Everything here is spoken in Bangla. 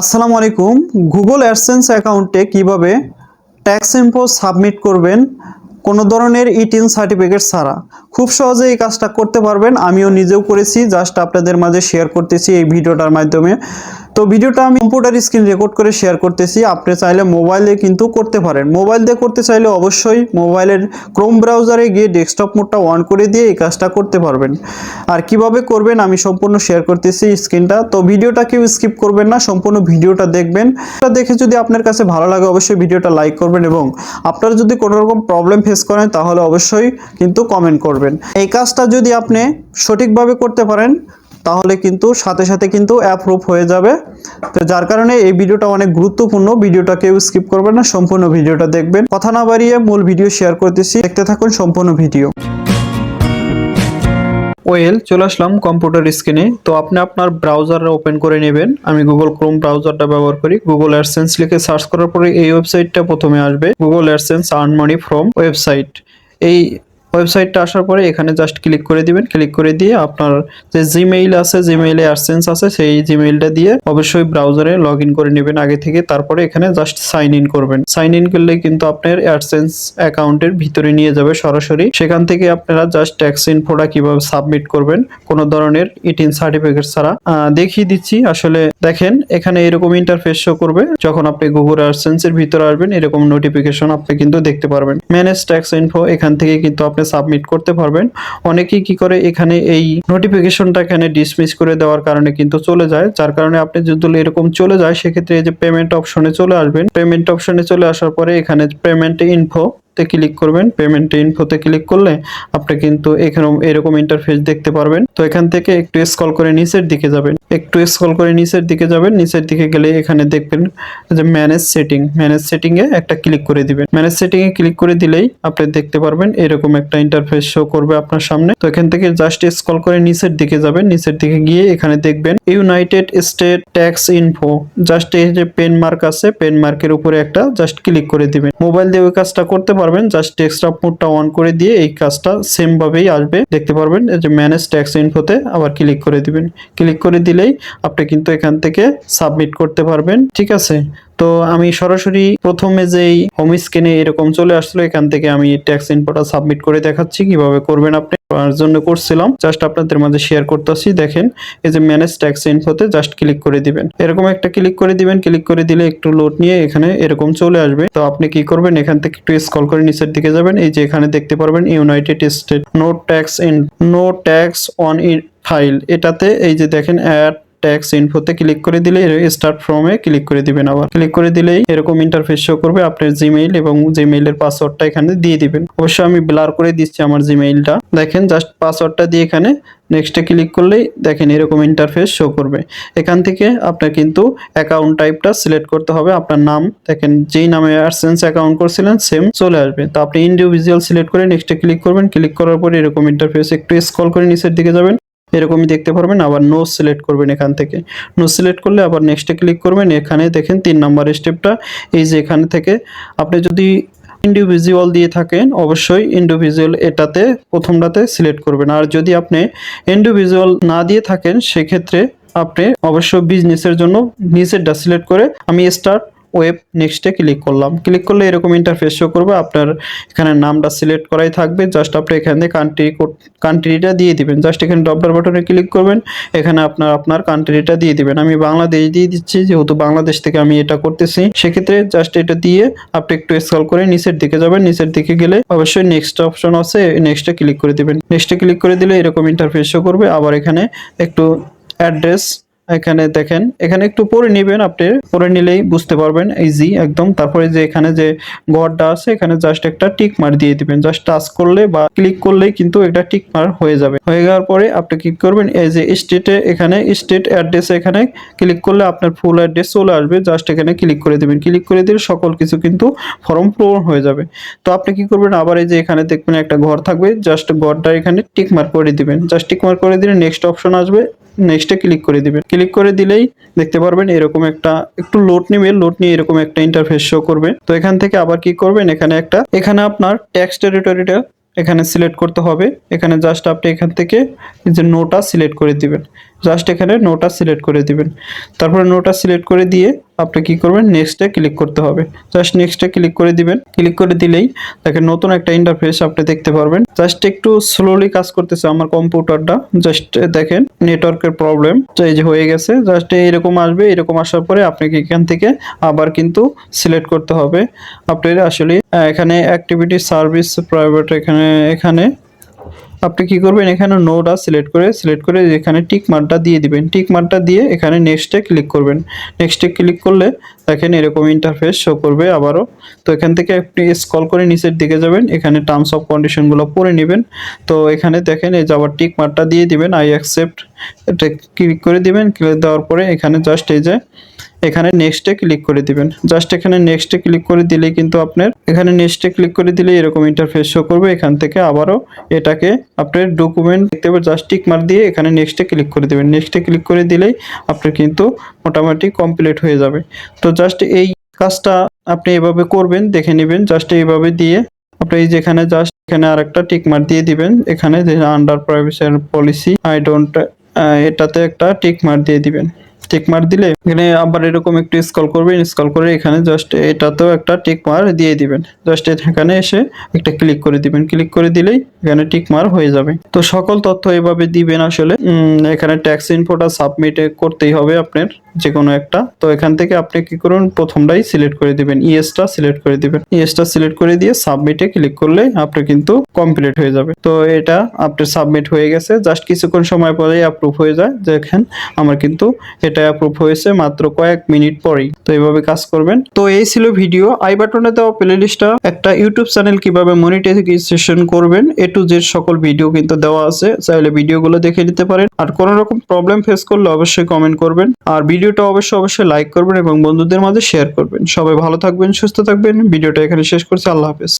আসসালামু আলাইকুম। গুগল অ্যাডসেন্স অ্যাকাউন্টে কীভাবে ট্যাক্স ইম্পোজ সাবমিট করবেন? কোনো ধরনের ইটিন সার্টিফিকেট ছাড়া। খুব সহজে এই কাজটা করতে পারবেন। আমিও নিজেও করেছি। জাস্ট আপনাদের মাঝে শেয়ার করতেছি এই ভিডিওটার মাধ্যমে। তো ভিডিওটা আমি কম্পিউটার স্ক্রিন রেকর্ড করে শেয়ার করতেছি। আপনি চাইলে মোবাইলে কিন্তু করতে পারেন। মোবাইল দিয়ে করতে চাইলে অবশ্যই মোবাইলের ক্রোম ব্রাউজারে গিয়ে ডেস্কটপ মোডটা অন করে দিয়ে এই কাজটা করতে পারবেন। আর কীভাবে করবেন আমি সম্পূর্ণ শেয়ার করতেছি স্ক্রিনটা তো ভিডিওটা কেউ স্কিপ করবেন না, সম্পূর্ণ ভিডিওটা দেখবেন। এটা দেখে যদি আপনার কাছে ভালো লাগে অবশ্যই ভিডিওটা লাইক করবেন এবং আপনারা যদি কোনো রকম প্রবলেম ফেস করেন, তাহলে অবশ্যই কিন্তু কমেন্ট করবেন। এই কাজটা যদি আপনি সঠিকভাবে করতে পারেন তাহলে কিন্তু সাথে সাথে কিন্তু অ্যাপ্রুভ হয়ে যাবে। তো যার কারণে এই ভিডিওটা অনেক গুরুত্বপূর্ণ, ভিডিওটা কেউ স্কিপ করবেন না, সম্পূর্ণ ভিডিওটা দেখবেন। কথা না বাড়িয়ে মূল ভিডিও শেয়ার করতেছি। দেখতে থাকুন সম্পূর্ণ ভিডিও। ওয়েল, চলে আসলাম কম্পিউটার স্ক্রিনে তো আপনি আপনার ব্রাউজার ওপেন করে নেবেন। আমি গুগল ক্রোম ব্রাউজারটা ব্যবহার করি। গুগল অ্যাডসেন্স লিখে সার্চ করার পরে এই ওয়েবসাইটটা প্রথমে আসবে। Google AdSense earn money from website এই ওয়েবসাইটটা আসার পরে এখানে জাস্ট ক্লিক করে দিবেন। ক্লিক করে দিয়ে আপনার যে জিমেইল আছে জিমেইলে অ্যাডসেন্স আছে, সেই জিমেইলটা দিয়ে অবশ্যই ব্রাউজারে লগ করে নেবেন আগে থেকে। তারপরে এখানে জাস্ট সাইন ইন করবেন। সাইন ইন করলে কিন্তু আপনার অ্যাডসেন্স অ্যাকাউন্টের ভিতরে নিয়ে যাবে সরাসরি। সেখান থেকে আপনারা জাস্ট ট্যাক্স ইনফোটা কীভাবে সাবমিট করবেন, কোনো ধরনের ইটিন সার্টিফিকেট ছাড়া। দেখিয়ে দিচ্ছি। আসলে দেখেন, এখানে এরকম ইন্টারফেস শো করবে। যখন আপনি গুগল অ্যাডসেন্স এর ভিতরে আসবেন, এরকম নোটিফিকেশন আপনি কিন্তু দেখতে পারবেন। ম্যানেজ ট্যাক্স ইনফো এখান থেকে কিন্তু আপনি সাবমিট করতে পারবেন। অনেকেই কি করে এখানে এই নোটিফিকেশনটা এখানে ডিসমিস করে দেওয়ার কারণে কিন্তু চলে যায়। যার কারণে আপনি যদি এরকম চলে যায়, সেক্ষেত্রে এই যে পেমেন্ট অপশনে চলে আসবেন। পেমেন্ট অপশনে চলে আসার পরে এখানে পেমেন্ট ইনফো তে ক্লিক করবেন পেমেন্ট ইনফোতে ক্লিক করলে আপনি কিন্তু এখানে এরকম ইন্টারফেস দেখতে পারবেন। তো এখান থেকে একটু স্ক্রল করে নিচের দিকে যাবেন। একটু স্ক্রল করে নিচের দিকে যাবেন, নিচের দিকে গেলে এখানে দেখবেন যে ম্যানেজ সেটিং ম্যানেজ সেটিং এ একটা ক্লিক করে দিবেন। ম্যানেজ সেটিং এ ক্লিক করে দিলেই আপনি দেখতে পারবেন এরকম একটা ইন্টারফেস শো করবে আপনার সামনে। তো এখান থেকে জাস্ট স্ক্রল করে নিচের দিকে যাবেন, নিচের দিকে গিয়ে এখানে দেখবেন United State tax info just এই যে পেন মার্ক আছে পেন মার্কের উপরে একটা জাস্ট ক্লিক করে দিবেন। মোবাইল দিয়ে ওই কাজটা করতে পারবেন জাস্ট ডেস্কটপ মোডটা অন করে দিয়ে এই কাজটা সেম ভাবেই আসবে। দেখতে পারবেন যে ম্যানেজ ট্যাক্স ইনফোতে আবার ক্লিক করে দিবেন। ক্লিক করে দিলেই আপনি কিন্তু এখান থেকে সাবমিট করতে পারবেন। ঠিক আছে? তো আমি সরাসরি প্রথমে যেই হোম স্ক্রিনে এরকম চলে আসলো, এখান থেকে আমি ট্যাক্স ইনফোটা সাবমিট করে দেখাচ্ছি, কীভাবে করবেন আপনি। তার জন্য করছিলাম জাস্ট আপনাদের মাঝে শেয়ার করতেছি, দেখেন, এই যে ম্যানেজ ট্যাক্স ইনফোতে জাস্ট ক্লিক করে দিবেন। এরকম একটা ক্লিক করে দিবেন ক্লিক করে দিলে একটু লোড নিয়ে এখানে এরকম চলে আসবে। তো আপনি কি করবেন, এখান থেকে একটু স্ক্রল করে নিচের দিকে যাবেন, এই যে এখানে দেখতে পারবেন United State no tax in no tax on file এটাতে এই যে দেখেন অ্যাড ট্যাক্স ইনফোতে ক্লিক করে দিলে স্টার্ট ফ্রমে ক্লিক করে দিবেন আবার। ক্লিক করে দিলেই এরকম ইন্টারফেস শো করবে আপনার জিমেইল এবং জিমেইলের পাসওয়ার্ডটা এখানে দিয়ে দিবেন। অবশ্যই আমি ব্লার করে দিচ্ছি আমার জিমেইলটা দেখেন জাস্ট পাসওয়ার্ডটা দিয়ে এখানে নেক্সটে ক্লিক করলেই দেখেন এরকম ইন্টারফেস শো করবে। এখান থেকে আপনার কিন্তু অ্যাকাউন্ট টাইপটা সিলেক্ট করতে হবে, আপনার নাম। দেখেন যেই নামে অ্যাডসেন্স অ্যাকাউন্ট করছিলেন সেম চলে আসবে। তো আপনি ইন্ডিভিজুয়াল সিলেক্ট করে নেক্সটে ক্লিক করবেন। ক্লিক করার পরে এরকম ইন্টারফেস একটু স্ক্রল করে নিচের দিকে যাবেন। এরকমই দেখতে পারবেন। আবার নো সিলেক্ট করবেন এখান থেকে। নো সিলেক্ট করলে আবার নেক্সটে ক্লিক করবেন। এখানে দেখেন তিন নাম্বার স্টেপটা এই যে এখানে থেকে আপনি যদি ইন্ডিভিজুয়াল দিয়ে থাকেন, অবশ্যই ইন্ডিভিজুয়াল এটাতে, প্রথমটাতে সিলেক্ট করবেন। আর যদি আপনি ইন্ডিভিজুয়াল না দিয়ে থাকেন, সেক্ষেত্রে আপনি অবশ্যই বিজনেসের জন্য নিচেরটা সিলেক্ট করে আমি স্টার্ট ওয়েব নেক্সটে ক্লিক করলাম। ক্লিক করলে এরকম ইন্টারফেস শো করবে। আপনার এখানে নামটা সিলেক্ট করাই থাকবে। জাস্ট আপনি এখান থেকে কান্ট্রি কান্ট্রিটা দিয়ে দিবেন। জাস্ট এখানে ডবলার বাটনে ক্লিক করবেন। এখানে আপনার আপনার কান্ট্রিটা দিয়ে দিবেন। আমি বাংলাদেশ দিয়ে দিচ্ছি। যেহেতু বাংলাদেশ থেকে আমি এটা করতেছি, সেক্ষেত্রে জাস্ট এটা দিয়ে আপনি একটু স্ক্রল করে নিচের দিকে যাবেন। নিচের দিকে গেলে অবশ্যই নেক্সট অপশন আছে। নেক্সটে ক্লিক করে দিবেন। নেক্সটে ক্লিক করে দিলে এরকম ইন্টারফেস শো করবে। আবার এখানে একটু অ্যাড্রেস এখানে দেখেন, এখানে একটু পরে নেবেন আপনি, পরে নিলেই বুঝতে পারবেন ইজি একদম। তারপরে যে এখানে যে ঘরটা আছে, এখানে জাস্ট একটা টিক মার দিয়ে দিবেন। জাস্ট টাচ করলে বা ক্লিক করলেই কিন্তু এটা টিক মার হয়ে যাবে। হয়ে যাওয়ার পরে আপনি কি করবেন, এই যে স্টেটে এখানে স্টেট অ্যাড্রেস এখানে ক্লিক করলে আপনার ফুল অ্যাড্রেস চলে আসবে। জাস্ট এখানে ক্লিক করে দিবেন। ক্লিক করে দিলে সকল কিছু কিন্তু ফর্ম পূরণ হয়ে যাবে। তো আপনি কি করবেন, আবার এই যে এখানে দেখবেন একটা ঘর থাকবে। জাস্ট ঘরটা এখানে টিক মার করে দিবেন। জাস্ট টিক মার করে দিলে নেক্সট অপশন আসবে। নেক্সটে ক্লিক করে দিবেন। ক্লিক করে দিলেই দেখতে পারবেন এরকম একটা, একটু লোড নেবে লোড নিয়ে এরকম একটা ইন্টারফেস শো করবে। তো এখান থেকে আবার কি করবেন? এখানে একটা, এখানে আপনার ট্যাক্স টেরিটরিটা এখানে সিলেক্ট করতে হবে। এখানে জাস্ট আপনি এখান থেকে যে নোটা সিলেক্ট করে দিবেন। জাস্ট এখানে নোটা সিলেক্ট করে দিবেন। তারপরে নোটা সিলেক্ট করে দিয়ে আপনি কি করবেন? নেক্সটে ক্লিক করতে হবে। জাস্ট নেক্সটে ক্লিক করে দিবেন। ক্লিক করে দিলেই দেখেন নতুন একটা ইন্টারফেস আপনি দেখতে পারবেন। জাস্ট একটু স্লোলি কাজ করতেছে আমার কম্পিউটারটা। জাস্ট দেখেন নেটওয়ার্কের প্রবলেম এই যে হয়ে গেছে। জাস্ট এরকম আসবে, এরকম আসার পরে আপনাকে এখান থেকে আবার কিন্তু সিলেক্ট করতে হবে। আপনার আসলে এখানে অ্যাক্টিভিটি সার্ভিস প্রাইভেট এখানে এখানে আপনি কি করবেন? এখানে নোটা সিলেক্ট করে সিলেক্ট করে এখানে টিক মার্কটা দিয়ে দিবেন। টিক মার্কটা দিয়ে এখানে নেক্সটে ক্লিক করবেন। নেক্সটে ক্লিক করলে দেখেন এরকম ইন্টারফেস শো করবে আবারও। তো এখান থেকে আপনি স্ক্রল করে নিচের দিকে যাবেন। এখানে টার্মস অফ কন্ডিশনগুলো পড়ে নেবেন। তো এখানে দেখেন এই যে আবার টিক মার্কটা দিয়ে দিবেন আই অ্যাকসেপ্ট এটা ক্লিক করে দিবেন। ক্লিক দেওয়ার পরে এখানে জাস্ট এই যে এখানে নেক্সটে ক্লিক করে দিবেন। জাস্ট এখানে নেক্সটে ক্লিক করে দিলেই কিন্তু আপনার, এখানে নেক্সটে ক্লিক করে দিলে এরকম ইন্টারফেস শো করবে। এখান থেকে আবারও এটাকে আপনার ডকুমেন্ট দেখতে পাবেন জাস্ট টিক মার দিয়ে এখানে নেক্সটে ক্লিক করে দিবেন। নেক্সটে ক্লিক করে দিলেই আপনার কিন্তু মোটামুটি কমপ্লিট হয়ে যাবে। তো জাস্ট এই কাজটা আপনি এভাবে করবেন, দেখে নেবেন। জাস্ট এইভাবে দিয়ে আপনি এই যেখানে জাস্ট এখানে আরেকটা টিক মার দিয়ে দিবেন। এখানে under privacy policy I don't এটাতে একটা টিক মার দিয়ে দিবেন। টিক মার দিলে এখানে আবার এরকম একটু স্কল করবেন স্কল করে এখানে জাস্ট এটাতেও একটা টিক মার দিয়ে দিবেন। জাস্ট এখানে এসে একটা ক্লিক করে দিবেন। ক্লিক করে দিলেই এখানে টিক মার হয়ে যাবে। তো সকল তথ্য এভাবে দিবেন আসলে। এখানে ট্যাক্স ইনফোটা সাবমিট করতেই হবে আপনার। যে কোনো একটা। তো এখান থেকে আপনি কি করুন, প্রথমটাই সিলেক্ট করে দিবেন। ইএসটা সিলেক্ট করে দিবেন। ইএসটা সিলেক্ট করে দিয়ে সাবমিটে ক্লিক করলে আপনার কিন্তু কমপ্লিট হয়ে যাবে। তো এটা আপনার সাবমিট হয়ে গেছে। জাস্ট কিছুক্ষণ সময় পরেই অ্যাপ্রুভ হয়ে যায়। দেখেন, আমার কিন্তু এটা অ্যাপ্রুভ হয়েছে মাত্র কয়েক মিনিট পরেই। তো এইভাবে কাজ করবেন। তো এই ছিল ভিডিও আই বাটনে দেওয়া প্লেলিস্টটা একটা ইউটিউব চ্যানেল কীভাবে মনিটাইজেশন করবেন, এ টু জেড সকল ভিডিও কিন্তু দেওয়া আছে। চাইলে ভিডিওগুলো দেখে নিতে পারেন। আর কোনো রকম প্রবলেম ফেস করলে অবশ্যই কমেন্ট করবেন। আর ভিডিওটা অবশ্যই অবশ্যই লাইক করবেন এবং বন্ধুদের মাঝে শেয়ার করবেন। সবাই ভালো থাকবেন, সুস্থ থাকবেন। ভিডিওটা এখানে শেষ করছি। আল্লাহ হাফেজ।